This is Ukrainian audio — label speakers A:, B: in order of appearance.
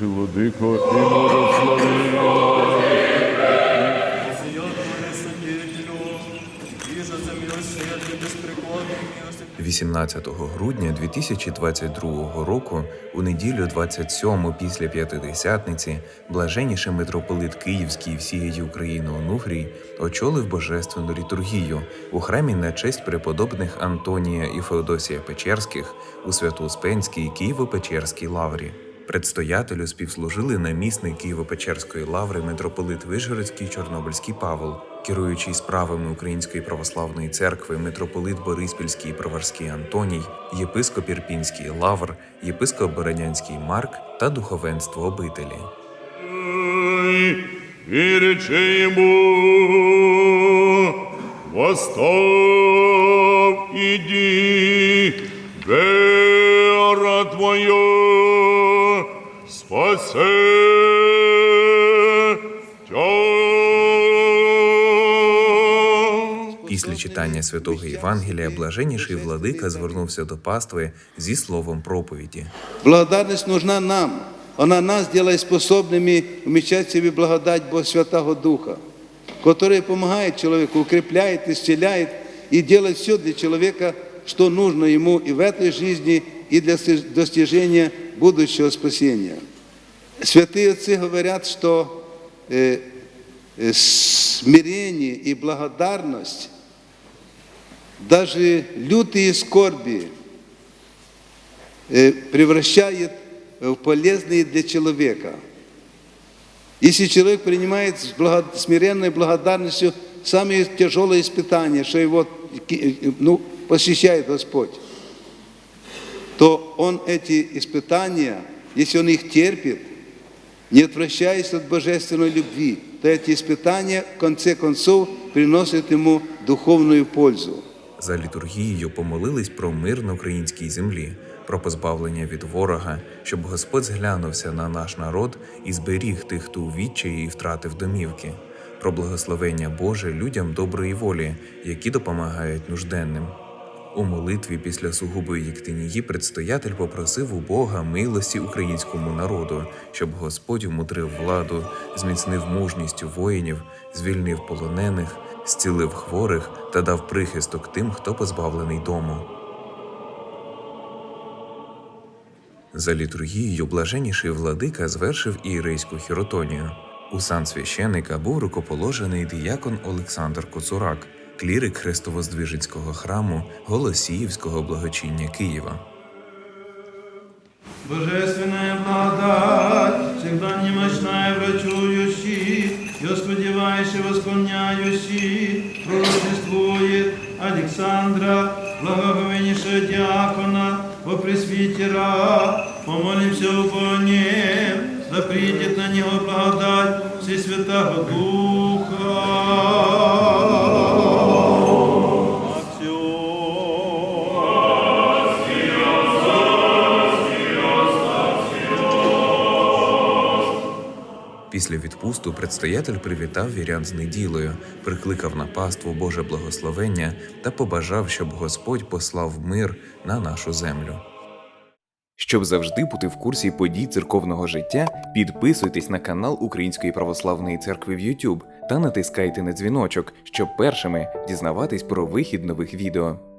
A: Святейший владико і благослови.
B: 18 грудня 2022 року, у неділю 27 після П'ятидесятниці, блаженніший митрополит Київський всієї України Онуфрій очолив божественну літургію у храмі на честь преподобних Антонія і Феодосія Печерських у Свято-Успенській Києво-Печерській лаврі. Предстоятелю співслужили намісник Києво-Печерської лаври митрополит Вишгородський Чорнобильський Павел, керуючий справами Української православної церкви митрополит Бориспільський і Проварський Антоній, єпископ Ірпінський Лавр, єпископ Боронянський Марк та духовенство обителі.
A: Ему, восстав, иди, спасе тебя.
B: Після читання святого Євангелія блаженніший владика звернувся до пастви зі словом проповіді.
C: Благодарность нужна нам. Она нас делает способными вмещать в себе благодать Бога Святого Духа, который помогает человеку, укрепляет, исцеляет и делает все для человека, что нужно ему и в этой жизни, и для достижения будущего спасения. Святые отцы говорят, что э, э, смирение и благодарность, даже лютые скорби, э, превращает в полезные для человека. Если человек принимает с благо- смиренной благодарностью самые тяжелые испытания, что его э, ну, посещает Господь, то он эти испытания, если он их терпит, не отвращаясь от божественной любви, то эти испытания в конце концов приносят ему духовную пользу.
B: За літургією помолились про мир на українській землі, про позбавлення від ворога, щоб Господь зглянувся на наш народ і зберіг тих, хто у відчаї і втратив домівки, про благословення Боже людям доброї волі, які допомагають нужденним. У молитві після сугубої єктинії предстоятель попросив у Бога милості українському народу, щоб Господь умудрив владу, зміцнив мужність воїнів, звільнив полонених, зцілив хворих та дав прихисток тим, хто позбавлений дому. За літургією блаженніший владика звершив ієрейську хіротонію. У сан священика був рукоположений діякон Олександр Коцурак, клірик Христовоздвиженського храму Голосіївського благочиння Києва.
D: Божественная благодать, всегда немощная врачующий, и оскудевающий восполняющий, пророчествует Александра, благоговейнейшего диакона, во пресвитера, помолимся нем, да придет на него благодать Всесвятого Духа.
B: Після відпусту предстоятель привітав вірян з неділею, прикликав на паству Боже благословення та побажав, щоб Господь послав мир на нашу землю.
E: Щоб завжди бути в курсі подій церковного життя, підписуйтесь на канал Української православної церкви в YouTube та натискайте на дзвіночок, щоб першими дізнаватись про вихід нових відео.